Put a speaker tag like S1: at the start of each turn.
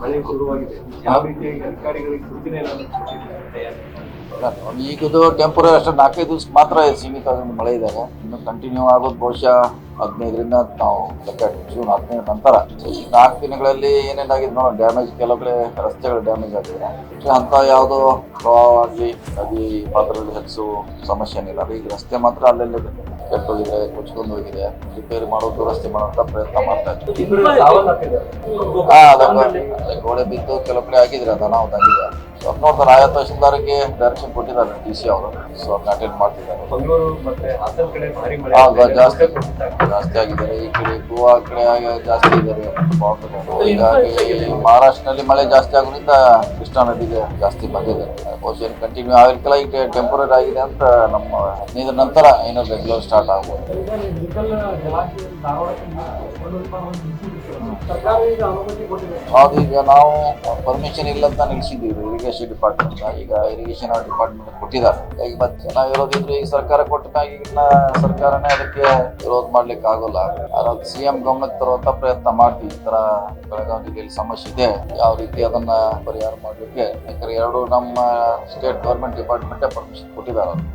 S1: ಮಳೆ ಶುರುವಾಗಿದೆ ಯಾವ ರೀತಿಯಾಗಿ ಅಧಿಕಾರಿಗಳಿಗೆ ಸೂಚನೆ?
S2: ಈಗದು ಟೆಂಪರರಿ ಅಷ್ಟೇ ನಾಲ್ಕೈದು ದಿವಸ ಮಾತ್ರ ಸೀಮಿತ ಮಳೆ ಇದ್ದಾಗ ಇನ್ನು ಕಂಟಿನ್ಯೂ ಆಗೋದು ಬಹುಶಃ ಹದಿನೈದರಿಂದ ನಾವು ಜೂನ್ ಹದಿನೈದು ನಂತರ. ಈ ನಾಲ್ಕು ದಿನಗಳಲ್ಲಿ ಏನೇನಾಗಿದೆ ನೋಡೋಣ. ಡ್ಯಾಮೇಜ್ ಕೆಲವು ಕಡೆ ರಸ್ತೆಗಳು ಡ್ಯಾಮೇಜ್ ಆಗಿದೆ. ಅಂತ ಯಾವುದೋ ಆಗಲಿ ನದಿ ಪಾತ್ರದಲ್ಲಿ ಹೆಚ್ಚು ಸಮಸ್ಯೆ ಏನಿಲ್ಲ. ಈಗ ರಸ್ತೆ ಮಾತ್ರ ಅಲ್ಲೆಲ್ಲ ಕೆಟ್ಟೋಗಿದೆ ಕೊಚ್ಕೊಂಡು ಹೋಗಿದೆ. ರಿಪೇರಿ ಮಾಡೋದು ರಸ್ತೆ ಮಾಡುವಂತ ಪ್ರಯತ್ನ ಮಾಡ್ತಾ ಇದ್ದೀವಿ ಗೋಡೆ ಬಿದ್ದು ಕೆಲವು ಕಡೆ ಆಗಿದ್ರೆ ಅದನ್ನ ನಾವು ನೋಡ್ತಾರೆ ಆಯಾ ತಹಶೀಲ್ದಾರ್ಗೆ ಡೈರೆಕ್ಷನ್ ಕೊಟ್ಟಿದ್ದಾರೆ ಡಿ ಸಿ ಅವರು. ಸೊ ಅದನ್ನ ಅಟೆಂಡ್ ಮಾಡ್ತಿದ್ದಾರೆ.
S1: ಮಂಗಳೂರು ಮತ್ತೆ ಹಾಸನ ಕಡೆ ಭಾರಿ ಮಳೆ
S2: ಹೌದು,
S1: ಆಗಿದೆ.
S2: ಜಾಸ್ತಿ. ಜಾಸ್ತಿ ಆಗಿದ್ದಾರೆ ಈ ಕಡೆ ಗೋವಾ ಕಡೆ ಆಗ- ಜಾಸ್ತಿ ಇದ್ದಾರೆ. ಹೀಗಾಗಿ ಮಹಾರಾಷ್ಟ್ರದಲ್ಲಿ ಮಳೆ ಜಾಸ್ತಿ ಆಗೋದ್ರಿಂದ ಕೃಷ್ಣಾ ನದಿಗೆ ಜಾಸ್ತಿ ಬಂದಿದೆ. ಓಷನ್ ಕಂಟಿನ್ಯೂ ಆಗಿರ್ತಲ್ಲ ಈಗ ಟೆಂಪರರಿ ಆಗಿದೆ ಅಂತ ನಮ್ಮ ಹದಿನೈದು ನಂತರ ಏನೋ ರೆಗ್ಯುಲರ್ ಸ್ಟಾರ್ಟ್ ಆಗ್ಬೋದು ಅದು ಈಗ ನಾವು ಪರ್ಮಿಷನ್ ಇಲ್ಲ ಅಂತ ನಿಲ್ಸಿದ್ದೀವಿ. ಇರಿಗೇಷನ್ ಡಿಪಾರ್ಟ್ಮೆಂಟ್ ಈಗ ಇರಿಗೇಷನ್ ಡಿಪಾರ್ಟ್ಮೆಂಟ್ ಕೊಟ್ಟಿದ್ದಾರೆ. ಈಗ ಮತ್ತೆ ಜನ ಇರೋದಿದ್ರೆ ಈಗ ಸರ್ಕಾರ ಇನ್ನ ಸರ್ಕಾರನೇ ಅದಕ್ಕೆ ವಿರೋಧ ಮಾಡ್ಲಿಕ್ಕೆ ಆಗೋಲ್ಲ. ಅದ್ ಸಿ ಎಂ ಗಮನಕ್ಕೆ ತರುವಂತ ಪ್ರಯತ್ನ ಮಾಡ್ತೀವಿ. ಈ ತರ ಬೆಳಗಾವಿ ಜಿಲ್ಲೆಯಲ್ಲಿ ಸಮಸ್ಯೆ ಇದೆ. ಯಾವ ರೀತಿ ಅದನ್ನ ಪರಿಹಾರ ಮಾಡ್ಲಿಕ್ಕೆ? ಯಾಕಂದ್ರೆ ಎರಡು ನಮ್ಮ ಸ್ಟೇಟ್ ಗೌರ್ಮೆಂಟ್ ಡಿಪಾರ್ಟ್ಮೆಂಟೇ ಪರ್ಮಿಷನ್ ಕೊಟ್ಟಿದ್ದಾರೆ